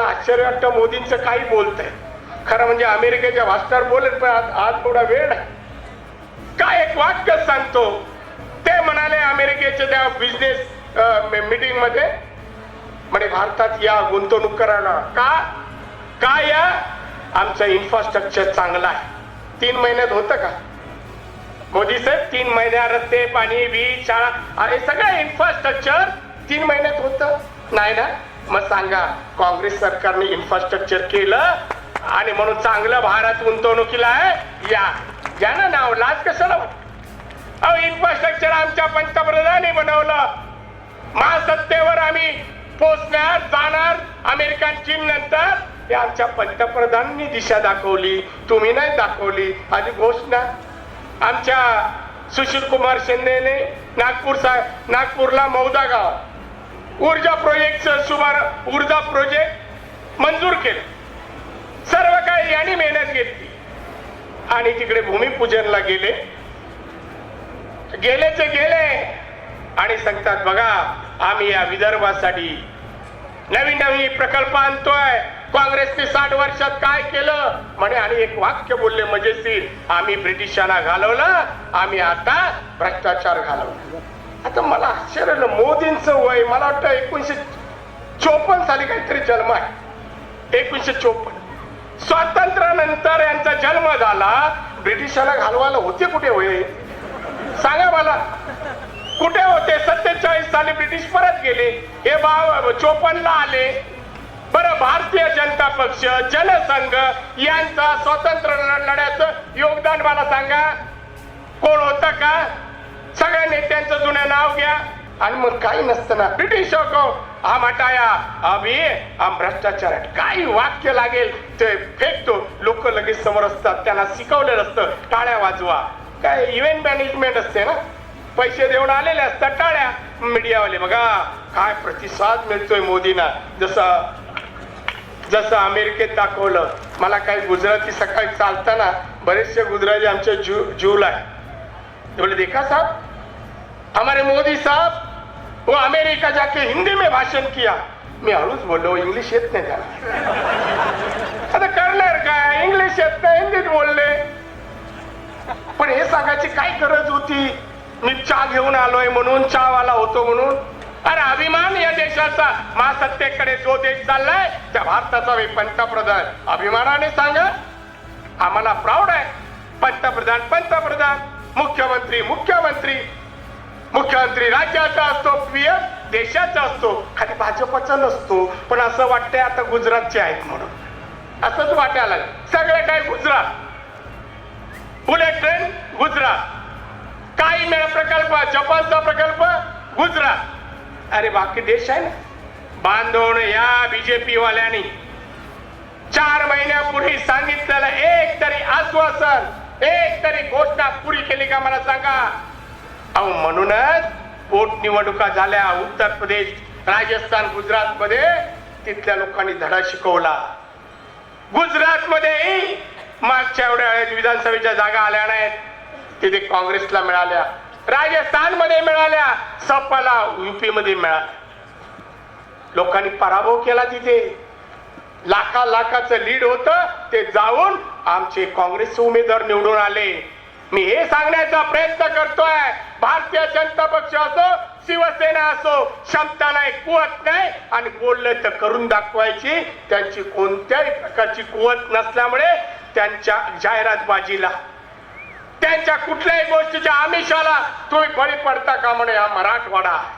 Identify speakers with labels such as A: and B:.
A: आश्चर्य वाटतं मोदींचं काही बोलतंय. खरं म्हणजे अमेरिकेच्या भाषणावर बोलत पण आज आज थोडा वेळ आहे. काय एक वाक्य सांगतो? ते म्हणाले अमेरिकेच्या त्या बिझनेस मीटिंगमध्ये म्हणे भारतात या गुंतवणूक करायला का? का या? आमचं इन्फ्रास्ट्रक्चर चांगलं आहे. तीन महिन्यात होतं का? मोदी साहेब तीन महिन्या रस्ते पाणी वीज शाळा अरे सगळं इन्फ्रास्ट्रक्चर तीन महिन्यात होतं. नाही ना? मग सांगा काँग्रेस सरकारने इन्फ्रास्ट्रक्चर केलं आणि म्हणून चांगलं भारत गुंतवणुकीला आहे? या. या ना नाव लाज कशाला? अहो इन्फ्रास्ट्रक्चर आमच्या पंतप्रधानांनी बनवलं. महासत्तेवर आम्ही पोचणार जाणार अमेरिकन चीन नंतर. हे आमच्या पंतप्रधानांनी दिशा दाखवली तुम्ही नाही दाखवली. आधी घोषणा. आमच्या सुशील कुमार शिंदेने नागपूर साहेब नागपूरला मौदा गाव. ऊर्जा प्रोजेक्टचं शुभारंभ ऊर्जा प्रोजेक्ट मंजूर केलं. सर्व काही यांनी मेहनत घेतली. आणि तिकडे भूमिपूजनला गेले. गेलेचे गेले. आणि सांगतात बघा आम्ही या विदर्भासाठी नवीन नवीन प्रकल्प आणतोय. काँग्रेसने साठ वर्षात काय केलं? म्हणे आणि एक वाक्य बोलले मजेशीर. आम्ही ब्रिटिशांना घालवलं. आम्ही आता भ्रष्टाचार घालवला. आता मला आश्चर्य मोदींचं वय मला वाटतं एकोणीशे चोपन्न साली काहीतरी जन्म आहे. एकोणीशे चोपन्न. स्वातंत्र्यानंतर यांचा जन्म झाला. ब्रिटिशाला घालवायला होते कुठे होय? सांगा मला. कुठे होते? सत्तेचाळीस साली ब्रिटिश परत गेले. हे बाव चोपन्न आले. बरं भारतीय जनता पक्ष जनसंघ यांचा स्वातंत्र्य लढ्याचं योगदान मला सांगा. कोण होतं का? सगळ्या नेत्यांचं जुनं नाव घ्या. आणि मग काही नसतं ना ब्रिटिश को हम हटाया अभी हम भ्रष्टाचार काही वाक्य लागेल ते फेकतो. लोक लगेच समोर असतात. त्यांना शिकवलेलं असतं टाळ्या वाजवा. काय इव्हेंट मॅनेजमेंट असते ना? पैसे देऊन आलेले असतात टाळ्या. मीडियावाले बघा काय प्रतिसाद मिळतोय मोदींना. जसं जसं अमेरिकेत दाखवलं मला काही गुजराती सकाळी चालताना बरेचसे गुजराती आमच्या जू जूला आहे. बोले देखा साहेब हमारे मोदी साहब वो अमेरिका जाके हिंदी में भाषण किया। मी हळूच बोललो इंग्लिश येत नाही त्याला आता करणार काय इंग्लिश येत नाही हिंदीत बोलले पण हे सांगायची काय गरज होती? मी चहा घेऊन आलोय म्हणून चहावाला होतो म्हणून। अरे अभिमान या देशाचा महासत्तेकडे जो देश चाललाय त्या भारताचा मी पंतप्रधान. अभिमानाने सांगा आम्हाला प्राऊड आहे. पंतप्रधान पंतप्रधान. मुख्यमंत्री मुख्यमंत्री. मुख्यमंत्री राज्याचा असतो पीएम देशाचा असतो. खाली भाजपचा नसतो. पण असं वाटतंय आता गुजरातचे आहेत म्हणून. असंच वाटायला सगळं काय गुजरात? Bullet train Gujarat. काही मेळा प्रकल्प जपानचा प्रकल्प गुजरात. अरे बाकी देश आहे ना. बांधवण या बीजेपी वाल्यानी. चार महिन्यापूर्वी सांगितलेलं एक तरी आश्वासन एक तरी घोषणा पुरी केली का मला सांगा? अहो म्हणूनच पोटनिवडणुका झाल्या. उत्तर प्रदेश राजस्थान गुजरात मध्ये तिथल्या लोकांनी धडा शिकवला. गुजरात मध्ये मागच्या एवढ्या विधानसभेच्या जागा आल्या नाहीत. तिथे काँग्रेसला मिळाल्या. राजस्थानमध्ये मिळाल्या. सपाला युपी मध्ये मिळाल्या. लोकांनी पराभव केला तिथे. लाखा लाखाचं लीड होत. ते जाऊन आमचे काँग्रेस उमेदवार निवडून आले. मी हे सांगण्याचा प्रयत्न करतोय. भारतीय जनता पक्ष असो शिवसेना असो क्षमता नाही कुवत नाही आणि बोललं तर करून दाखवायची. त्यांची कोणत्याही प्रकारची कुवत नसल्यामुळे त्यांच्या जाहिरातबाजीला त्यांच्या कुठल्याही गोष्टीच्या आमिषाला तुम्ही बळी पडता का म्हणे हा मराठवाडा? आहे